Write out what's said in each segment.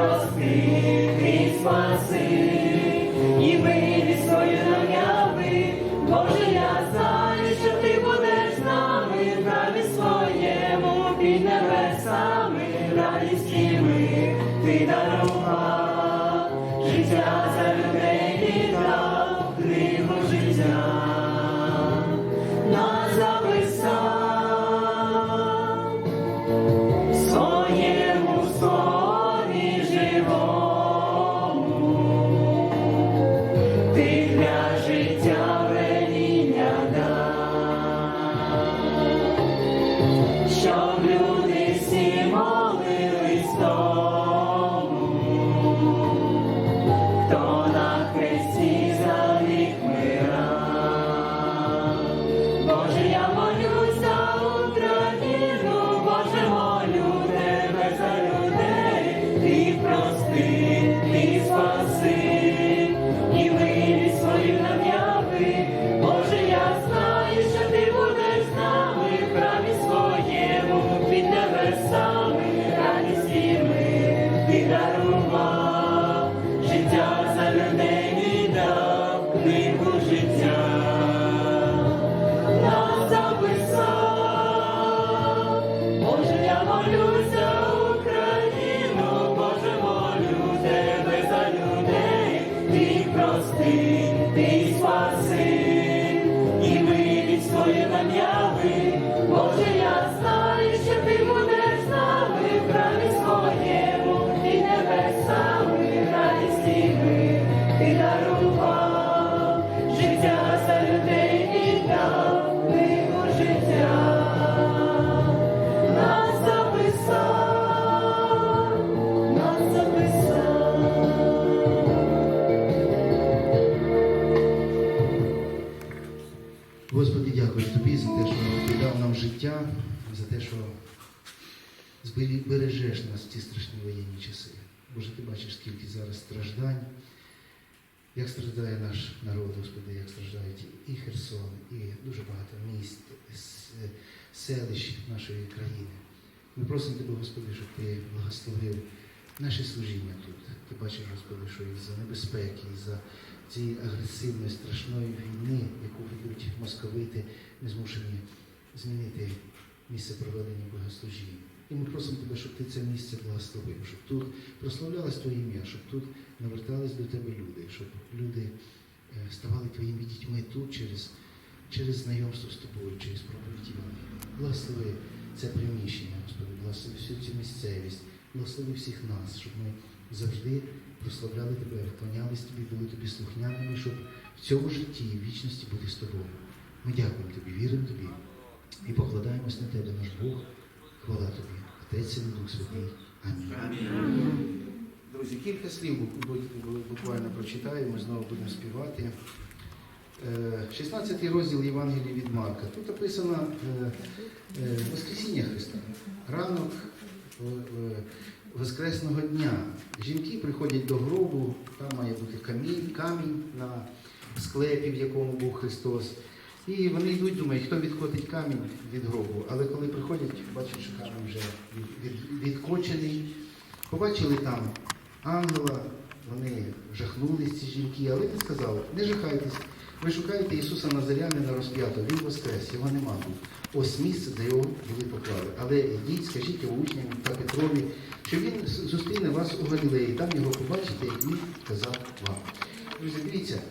прости, ти спаси, і вивіз свою нам'яви, Боже, я знаю, що ти будеш з нами, праві своєму під небесами, радісні ми, ти дарував, життя за за те, що збері- бережеш нас в ці страшні воєнні часи. Боже, ти бачиш, скільки зараз страждань, як страждає наш народ, Господи, як страждають і Херсон, і дуже багато міст, селищ нашої країни. Ми просимо Тебе, Господи, щоб Ти благословив наше служіння тут. Ти бачиш, Господи, що із-за небезпеки, із-за цієї агресивної, страшної війни, яку ведуть московити, ми змушені змінити місце проведення богослужінь. І ми просимо Тебе, щоб ти це місце благословив, щоб тут прославлялось Твоє ім'я, щоб тут навертались до Тебе люди, щоб люди е, ставали Твоїми дітьми тут через, через знайомство з Тобою, через проповідь Євангелія. Благослови це приміщення, Господи, благослови всю цю місцевість, благослови всіх нас, щоб ми завжди прославляли Тебе, вклонялись Тобі, були Тобі слухняними, щоб в цьому житті і вічності бути з Тобою. Ми дякуємо Тобі, віримо Тобі і покладаємось на Тебе, наш Бог. Хвала Тобі, Отець і Дух Святий. Амінь. Друзі, кілька слів бу- бу- бу- буквально прочитаю, ми знову будемо співати. Е, 16 розділ Євангелії від Марка. Тут описано е, е, Воскресіння Христа. Ранок е, е, Воскресного дня. Жінки приходять до гробу, там має бути камінь, камінь на склепі, в якому був Христос. І вони йдуть, думають, хто відкотить камінь від гробу. Але коли приходять, бачать, що камінь вже від, від, відкочений. Побачили там ангела, вони жахнулись ці жінки, але він сказав, не жахайтесь, ви шукаєте Ісуса Назарянина розп'ятого, Він воскрес, його нема тут. Ось місце, де його були поклали. Але йдіть, скажіть його учням та Петрові, що він зустріне вас у Галілеї, там його побачите, як він казав вам. Друзі, дивіться,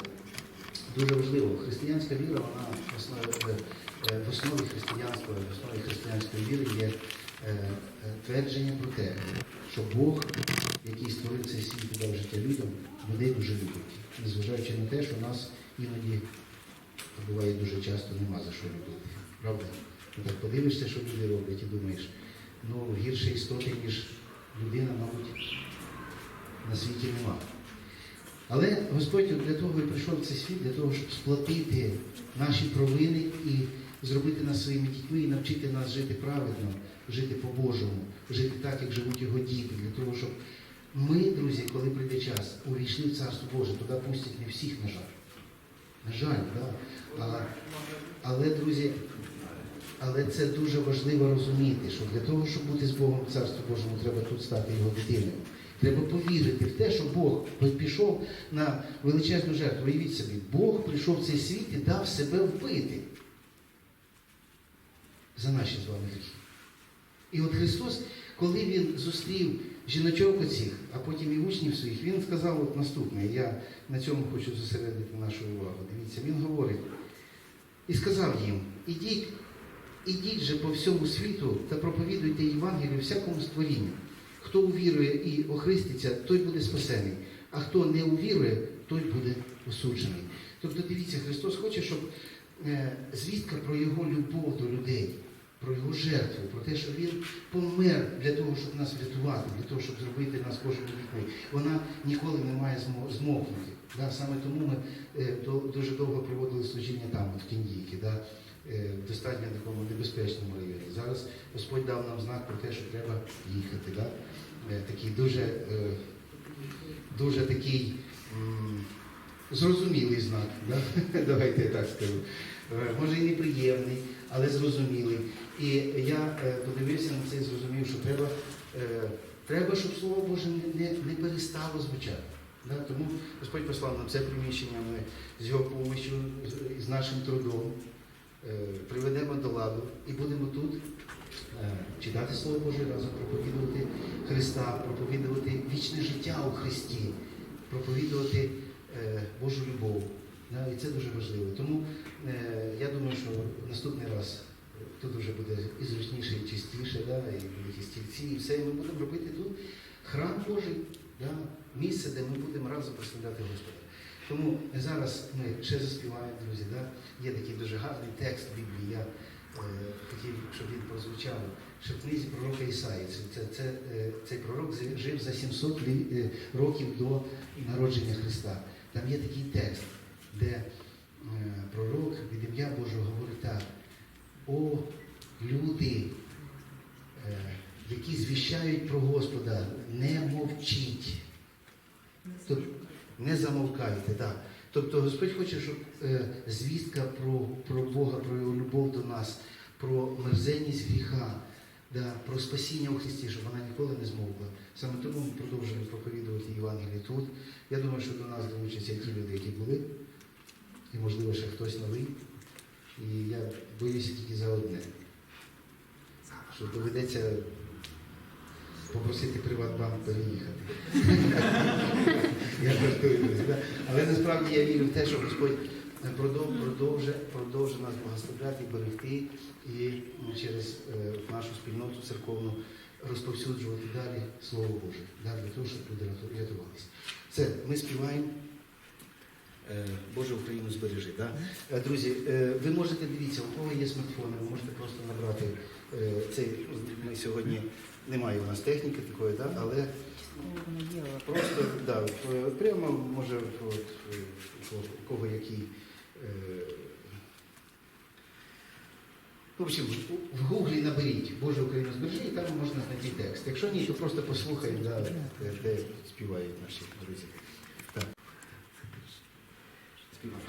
дуже важливо, християнська віра, вона в основі, е, е, в основі християнства, в основі християнської віри є е, твердження про те, що Бог, який створив цей світ і дав життя людям, людей дуже любить. Незважаючи на те, що нас іноді буває дуже часто нема за що любити. Правда? Так подивишся, що люди роблять, і думаєш, ну гірше істоти, ніж людина, мабуть, на світі нема. Але Господь для того і прийшов в цей світ, для того, щоб сплатити наші провини і зробити нас своїми дітьми і навчити нас жити праведно, жити по-божому, жити так, як живуть його діти, для того, щоб ми, друзі, коли прийде час, увійшли в Царство Боже, туди пустять не всіх, на жаль. На жаль. Да. Але, але, друзі, Але це дуже важливо розуміти, що для того, щоб бути з Богом в Царстві Божому, треба тут стати його дитиною. Треба повірити в те, що Бог пішов на величезну жертву. Уявіть собі, Бог прийшов в цей світ і дав себе вбити за наші з вами гріхи. І от Христос, коли Він зустрів жіночок оцих, а потім і учнів своїх, Він сказав от наступне, я на цьому хочу зосередити нашу увагу. Дивіться, Він говорить і сказав їм, ідіть, ідіть же по всьому світу та проповідуйте Євангелію всякому створінню. Хто увірує і охриститься, той буде спасений, а хто не увірує, той буде осуджений. Тобто, дивіться, Христос хоче, щоб е, звістка про Його любов до людей, про Його жертву, про те, що Він помер для того, щоб нас врятувати, для того, щоб зробити нас Божими дітьми, вона ніколи не має змо- змовкнути. Да? Саме тому ми е, дуже довго проводили служіння там, от в Кіндійки, да? Е, в достатньо такому небезпечному районі. Зараз Господь дав нам знак про те, що треба їхати. Да? Е, Такий дуже, е, дуже такий зрозумілий знак. Да? Давайте я так скажу. Е, Може і неприємний, але зрозумілий. І я е, подивився на це і зрозумів, що треба, е, треба щоб Слово Боже не, не, перестало звучати. Да? Тому Господь послав нам це приміщення, ми з його помощю, з, нашим трудом е, приведемо до ладу і будемо тут е, читати Слово Боже разом, проповідувати Христа, проповідувати вічне життя у Христі, проповідувати е, Божу любов. І це дуже важливо. Тому е, я думаю, що наступний раз тут вже буде і зручніше, і чистіше, і будуть і стільці, і все. І ми будемо робити тут храм Божий, місце, де ми будемо разом прославляти Господа. Тому зараз ми ще заспіваємо, друзі. Да? Є такий дуже гарний текст Біблії. Я е, хотів, щоб він прозвучав. Ще в книзі пророка Ісаї. Це, це, це, е, цей пророк жив за 700 лі- е, років до народження Христа. Там є такий текст, де е, пророк від ім'я Божого говорить так. О, люди, е, які звіщають про Господа, не мовчіть. Тобто, не замовкайте, так. Тобто Господь хоче, щоб е, звістка про, про Бога, про його любов до нас, про мерзенність гріха, да, про спасіння у Христі, щоб вона ніколи не змовкла. Саме тому ми продовжуємо проповідувати Євангеліє тут. Я думаю, що до нас долучаться ті люди, які були, і, можливо, ще хтось новий. І я боюся тільки за одне, що доведеться попросити Приватбанк переїхати. Я жартую, друзі, да? Але насправді я вірю в те, що Господь продов- продовжить, продовжить нас благословляти, берегти і через е, нашу спільноту церковну розповсюджувати далі Слово Боже, да, для того, щоб люди рятувалися. Все, ми співаємо. Е, Боже Україну збережи. Да? Е, Друзі, ви можете дивіться, у кого є смартфони, ви можете просто набрати цей. Ми сьогодні немає у нас техніки такої, да? але Просто да, прямо може от, е, у кого- який. Е, в общем, в гуглі наберіть Боже Україну збережи, і там можна знайти текст. Якщо ні, то просто послухай, да, де, де співають наші друзі. Так. Співаємо.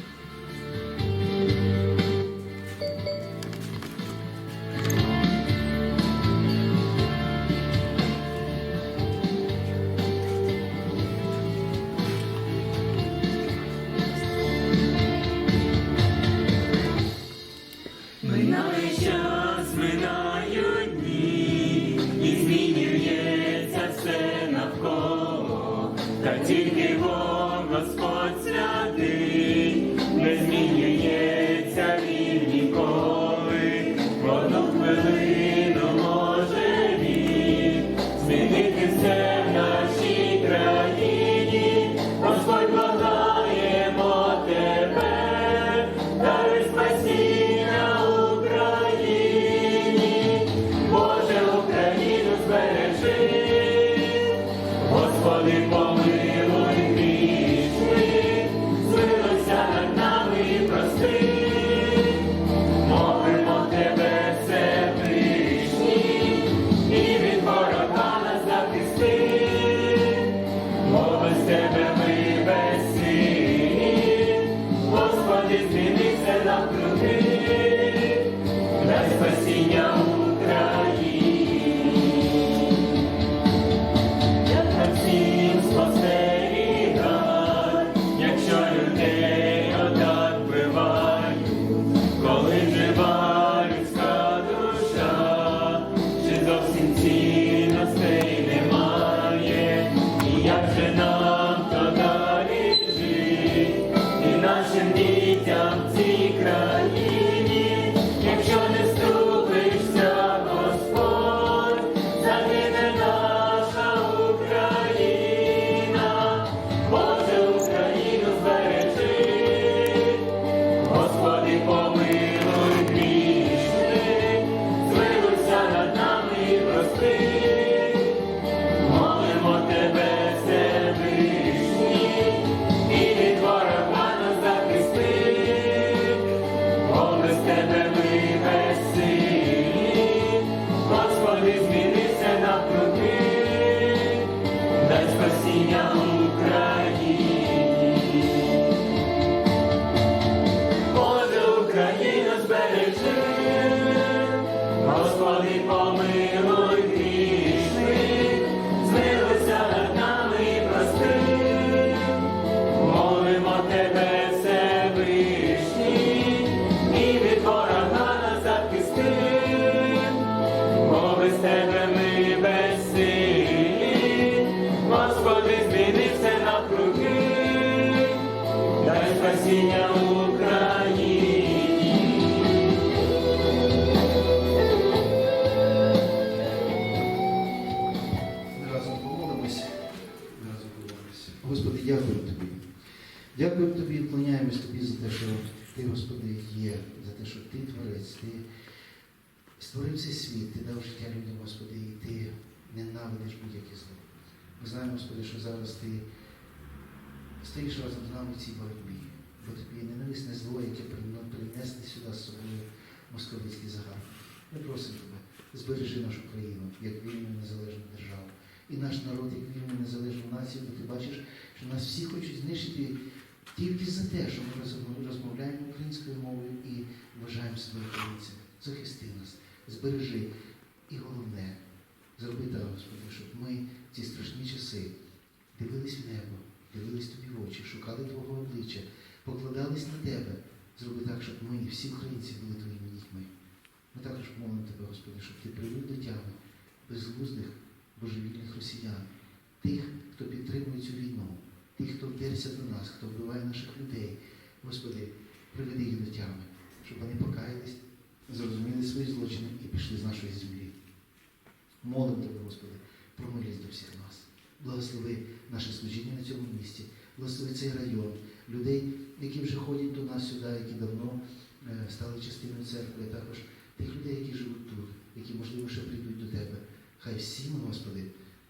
Amen. Тобі ненависне зло, яке прино- принесли сюди з собою московицький загал. Ми просимо тебе, збережи нашу країну як вільну незалежну державу. І наш народ як вільну незалежну націю, бо ти бачиш, що нас всі хочуть знищити тільки за те, що ми розмовляємо українською мовою і вважаємо себе українцями. Захисти нас, збережи. І головне, зроби так, Господи, щоб ми в ці страшні часи дивились в небо, дивились тобі в очі, шукали Твого обличчя, покладались на тебе. Зроби так, щоб ми, всі українці, були твоїми дітьми. Ми також молимо тебе, Господи, щоб ти привів до тями безглуздих, божевільних росіян, тих, хто підтримує цю війну, тих, хто вдерся до нас, хто вбиває наших людей. Господи, приведи їх до тями, щоб вони покаялись, зрозуміли свої злочини і пішли з нашої землі. Молимо тебе, Господи, про милість до всіх нас. Благослови наше служіння на цьому місці, благослови цей район, людей, які вже ходять до нас сюди, які давно е, стали частиною церкви, а також тих людей, які живуть тут, які, можливо, ще прийдуть до тебе. Хай всі ми, Господи,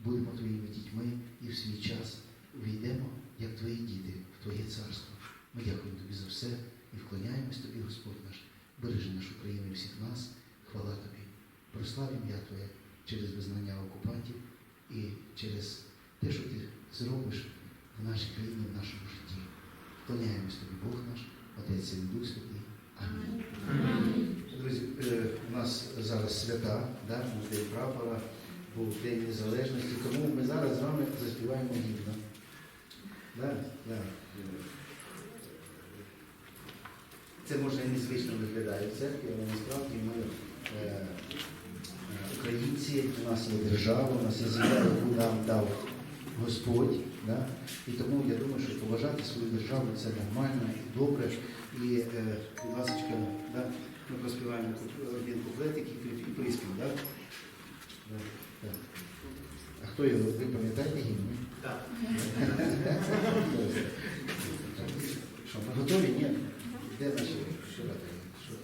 будемо Твоїми дітьми і в свій час увійдемо, як Твої діти, в Твоє царство. Ми дякуємо Тобі за все і вклоняємось Тобі, Господь наш. Бережи нашу країну і всіх нас. Хвала Тобі. Прослав ім'я Твоє через визнання окупантів і через те, що Ти зробиш в нашій країні, в нашому житті. Вклоняємось Тобі, Бог наш, Отець і Дух Святий. Амінь. Друзі, е, у нас зараз свята, да? День прапора, був День Незалежності, тому ми зараз з вами заспіваємо гімно. Да? Да. Це може незвично виглядає в церкві, але насправді ми е, е, українці, у нас є держава, у нас є земля, яку нам дав Господь. Да? І тому я думаю, що поважати свою державу це нормально і добре. І, е, будь ласка, да? ми проспіваємо один куплетик і, і приспів, да? Да, да. А хто його? Ви пам'ятаєте гімн? Так. Що, ми готові? Ні. Де наші? Що, що?